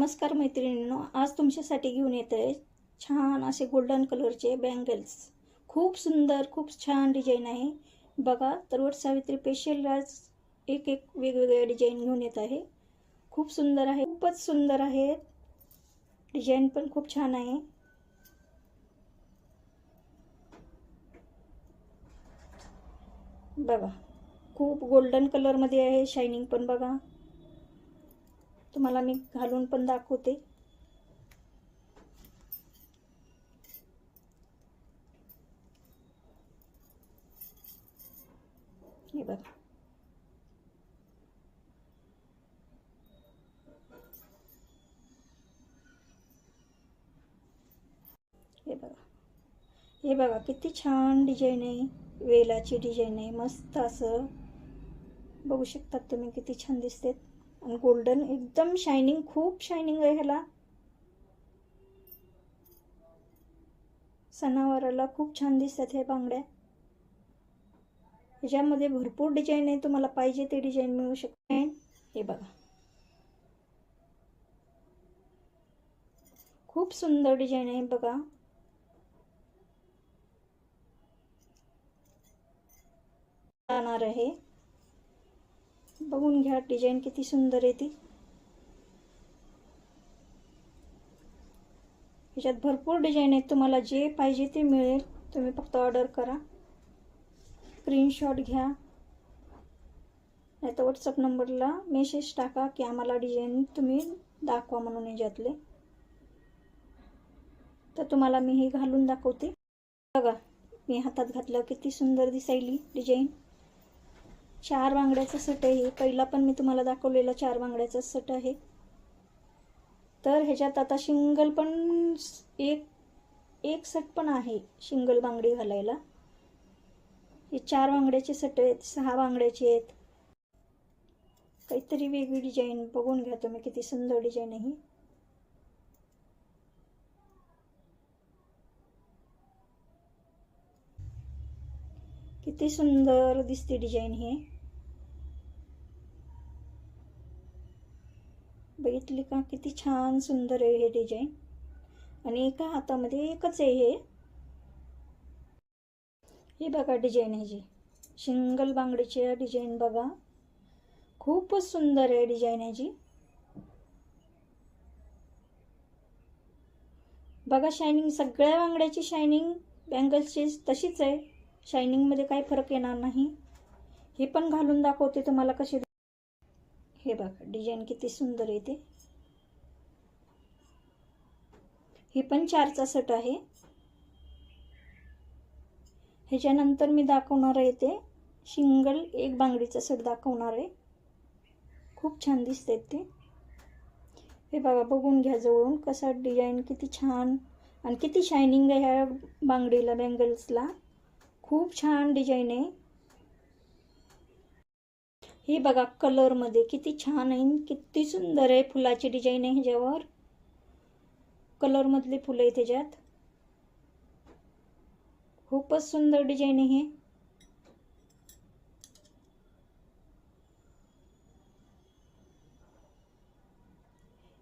नमस्कार मैत्रिणींनो आज तुमच्यासाठी घेऊन येत आहे छान असे गोल्डन कलरचे बँगल्स खूप सुंदर खूप छान डिझाईन आहे. बघा तर वट सावित्री स्पेशल आज एक एक वेगवेगळ्या डिझाईन घेऊन येत आहे. खूप सुंदर आहे खूपच सुंदर आहेत डिझाईन पण खूप छान आहे. बघा खूप गोल्डन कलरमध्ये आहे शायनिंग पण बघा. तुम्हाला मी घालून पण दाखवते. हे बघा. हे बघा. हे बघा किती छान डिझाईन आहे. वेलाची डिझाईन आहे. मस्त असं बघू शकतात तुम्ही किती छान दिसते आणि गोल्डन एकदम शायनिंग खूप शायनिंग आहे ह्याला. सणावाराला खूप छान दिसतात हे बांगड्या. ह्याच्यामध्ये भरपूर डिझाईन आहे तुम्हाला पाहिजे ते डिझाईन मिळू शकते. हे बघा. खूप सुंदर डिझाईन आहे बघा. जाणार आहे. बघून घ्या डिझाईन किती सुंदर आहे ती. ह्याच्यात भरपूर डिझाईन आहेत तुम्हाला जे पाहिजे ते मिळेल. तुम्ही फक्त ऑर्डर करा. स्क्रीनशॉट घ्या. नाही तर व्हॉट्सअप नंबरला मेसेज टाका की आम्हाला डिझाईन तुम्ही दाखवा म्हणून ह्याच्यातले. तर तुम्हाला मी हे घालून दाखवते. बघा मी हातात घातलं किती सुंदर दिसायली डिझाईन. चार बांगड्याचा सट आहे पहिला पण मी तुम्हाला दाखवलेला चार बांगड्याचा सट आहे. तर ह्याच्यात आता शिंगल पण एक एक सट पण आहे शिंगल बांगडी घालायला. हे चार बांगड्याचे सट आहेत सहा बांगड्याचे आहेत. काहीतरी वेगळी डिझाईन बघून घ्या तुम्ही किती सुंदर डिझाईन आहे किती सुंदर दिसते डिझाईन हे. बघितली का? किती छान सुंदर आहे हे डिझाईन. आणि एका हातामध्ये एकच आहे हे. हे बघा डिझाईन ह्याची. शिंगल बांगडीची डिझाईन बघा. खूपच सुंदर आहे डिझाईन ह्याची. बघा शायनिंग सगळ्या बांगड्याची शायनिंग बँगल्सची तशीच आहे. शायनिंगमध्ये काही फरक येणार नाही. हे पण घालून दाखवते तुम्हाला कसे हे बघा डिझाईन किती सुंदर आहे ते. हे पण चारचा सट आहे. ह्याच्यानंतर मी दाखवणार आहे ते. शिंगल एक बांगडीचा सट दाखवणार आहे. खूप छान दिसते ते. हे बघा बघून घ्या जवळून कसा डिझाईन किती छान. आणि किती शायनिंग आहे ह्या बांगडीला बँगल्सला खूप छान डिझाईन आहे. हे बघा कलरमध्ये किती छान आहे किती सुंदर आहे फुलाची डिझाईन आहे ह्याच्यावर. कलरमधले फुलं आहे त्याच्यात. खूपच सुंदर आहे हे.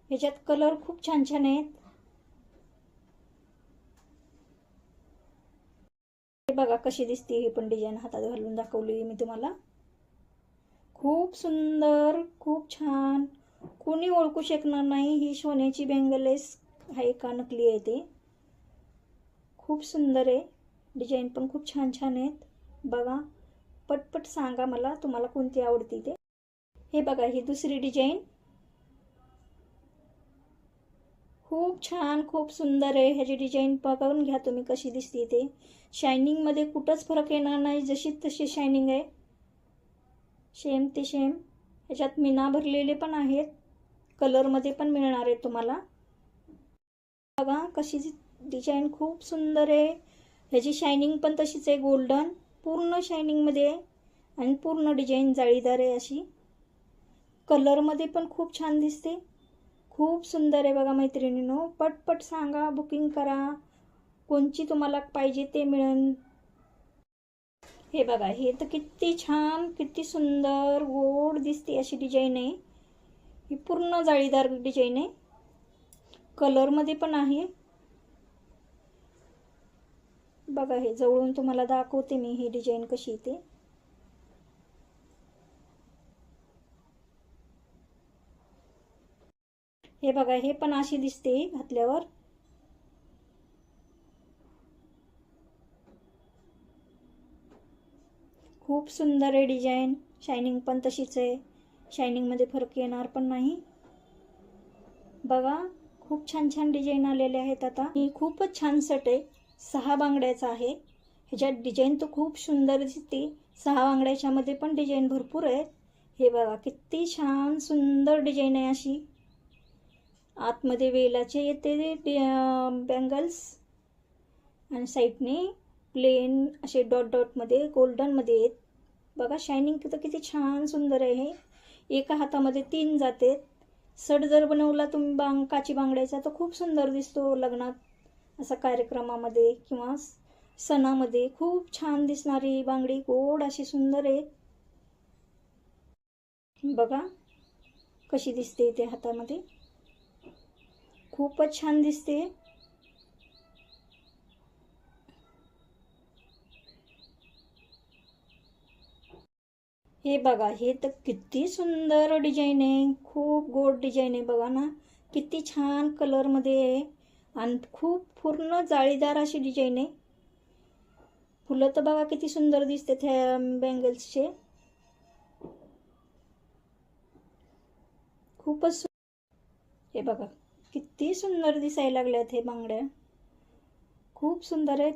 ह्याच्यात कलर खूप छान छान आहेत. बघा कशी दिसते ही पण डिझाईन हातात घालून दाखवली मी तुम्हाला. खूप सुंदर खूप छान. कोणी ओळखू शकणार नाही ही सोन्याची बँगलेस आहे का नकली आहे ते. खूप सुंदर आहे. डिझाईन पण खूप छान छान आहेत. बघा पटपट सांगा मला तुम्हाला कोणती आवडती ते. हे बघा ही दुसरी डिझाईन. खूप छान खूप सुंदर आहे. ह्याची डिझाईन बघून घ्या तुम्ही कशी दिसते ते. शायनिंगमध्ये कुठंच फरक येणार नाही जशी तशी शायनिंग आहे. सेम ते सेम ह्याच्यात मीना भरलेले पण आहेत. कलरमध्ये पण मिळणार आहे तुम्हाला. बघा कशी डिझाईन खूप सुंदर आहे. ह्याची शायनिंग पण तशीच आहे गोल्डन पूर्ण शायनिंगमध्ये आहे. आणि पूर्ण डिझाईन जाळीदार आहे अशी. कलरमध्ये पण खूप छान दिसते. खूप सुंदर आहे बघा मैत्रिणीनो. पटपट सांगा बुकिंग करा. कोणची तुम्हाला पाहिजे ते मिळेल. हे बघा हे तर किती छान किती सुंदर गोड दिसते अशी डिझाईन आहे. ही पूर्ण जाळीदार डिझाईन आहे. कलरमध्ये पण आहे. बघा हे जवळून तुम्हाला दाखवते मी ही डिझाईन कशी ते. हे बघा हे पण अशी दिसते घातल्यावर. खूप सुंदर आहे डिझाईन. शायनिंग पण तशीच आहे. शायनिंगमध्ये फरक येणार पण नाही. बघा खूप छान छान डिझाईन आलेले आहेत आता. ही खूपच छान सेट आहे. सहा बांगड्याचा आहे. ह्याच्यात डिझाईन तर खूप सुंदर दिसते. सहा बांगड्याच्यामध्ये पण डिझाईन भरपूर आहेत. हे बघा किती छान सुंदर डिझाईन आहे अशी. आतमध्ये वेलाचे येते बँगल्स आणि साईडने प्लेन असे डॉट डॉटमध्ये गोल्डनमध्ये आहेत बघा शायनिंग तर किती छान सुंदर आहे हे. एका हातामध्ये तीन जाते. सड जर बनवला तुम्ही बांग काची बांगड्याचा तर खूप सुंदर दिसतो लग्नात. असा कार्यक्रमामध्ये किंवा सणामध्ये खूप छान दिसणारी ही बांगडी गोड अशी सुंदर आहे. बघा कशी दिसते ते हातामध्ये. खूपच छान दिसते. हे बघा हे तर किती सुंदर डिझाईन आहे. खूप गोड डिझाईन आहे बघा ना. किती छान कलरमध्ये आहे. आणि खूप पूर्ण जाळीदार अशी डिझाईन आहे. फुलं तर बघा किती सुंदर दिसते त्या बँगल्सचे. खूपच हे बघा किती सुंदर दिसायला लागल्यात हे बांगड्या. खूप सुंदर आहेत.